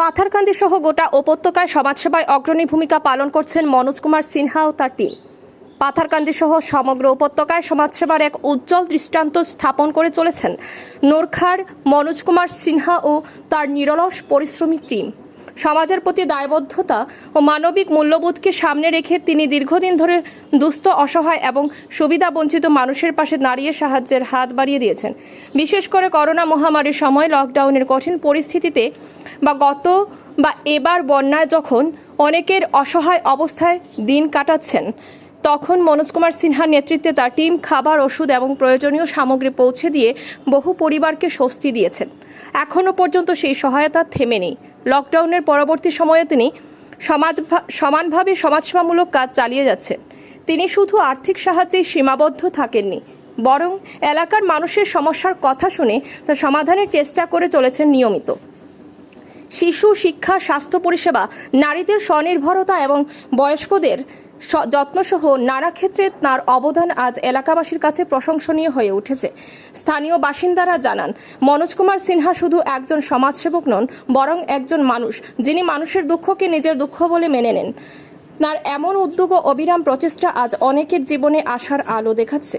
পাথারকান্দি সহ গোটা উপত্যকায় সমাজসেবায় অগ্রণী ভূমিকা পালন করছেন মনোজ কুমার সিনহা ও তার টিম। পাথারকান্দি সহ সমগ্র উপত্যকায় সমাজসেবার এক উজ্জ্বল দৃষ্টান্ত স্থাপন করে চলেছেন নোরখার মনোজ কুমার সিনহা ও তার নিরলস পরিশ্রমী টিম। সমাজের প্রতি দায়বদ্ধতা ও মানবিক মূল্যবোধকে সামনে রেখে তিনি দীর্ঘদিন ধরে দুস্থ, অসহায় এবং সুবিধা বঞ্চিত মানুষের পাশে দাঁড়িয়ে সাহায্যের হাত বাড়িয়ে দিয়েছেন। বিশেষ করে করোনা মহামারীর সময় লকডাউনের কঠিন পরিস্থিতিতে বা গত বা এবার বন্যায় যখন অনেকের অসহায় অবস্থায় দিন কাটাচ্ছেন, তখন মনোজ কুমার সিনহার নেতৃত্বে তার টিম খাবার, ওষুধ এবং প্রয়োজনীয় সামগ্রী পৌঁছে দিয়ে বহু পরিবারকে স্বস্তি দিয়েছেন। এখনও পর্যন্ত সেই সহায়তা থেমে নেই লকডাউনের পরবর্তী সময়ে তিনি সমাজ সমানভাবে সমাজসেবামূলক কাজ চালিয়ে যাচ্ছেন। তিনি শুধু আর্থিক সাহায্যেই সীমাবদ্ধ থাকেননি, বরং এলাকার মানুষের সমস্যার কথা শুনে তা সমাধানের চেষ্টা করে চলেছেন নিয়মিত। শিশু শিক্ষা, স্বাস্থ্য পরিষেবা, নারীদের স্বনির্ভরতা এবং বয়স্কদের যত্নসহ নানা ক্ষেত্রে তাঁর অবদান আজ এলাকাবাসীর কাছে প্রশংসনীয় হয়ে উঠেছে। স্থানীয় বাসিন্দারা জানান, মনোজ কুমার সিনহা শুধু একজন সমাজসেবক নন, বরং একজন মানুষ, যিনি মানুষের দুঃখকে নিজের দুঃখ বলে মেনে নেন। তাঁর এমন উদ্যোগ ও অবিরাম প্রচেষ্টা আজ অনেকের জীবনে আশার আলো দেখাচ্ছে।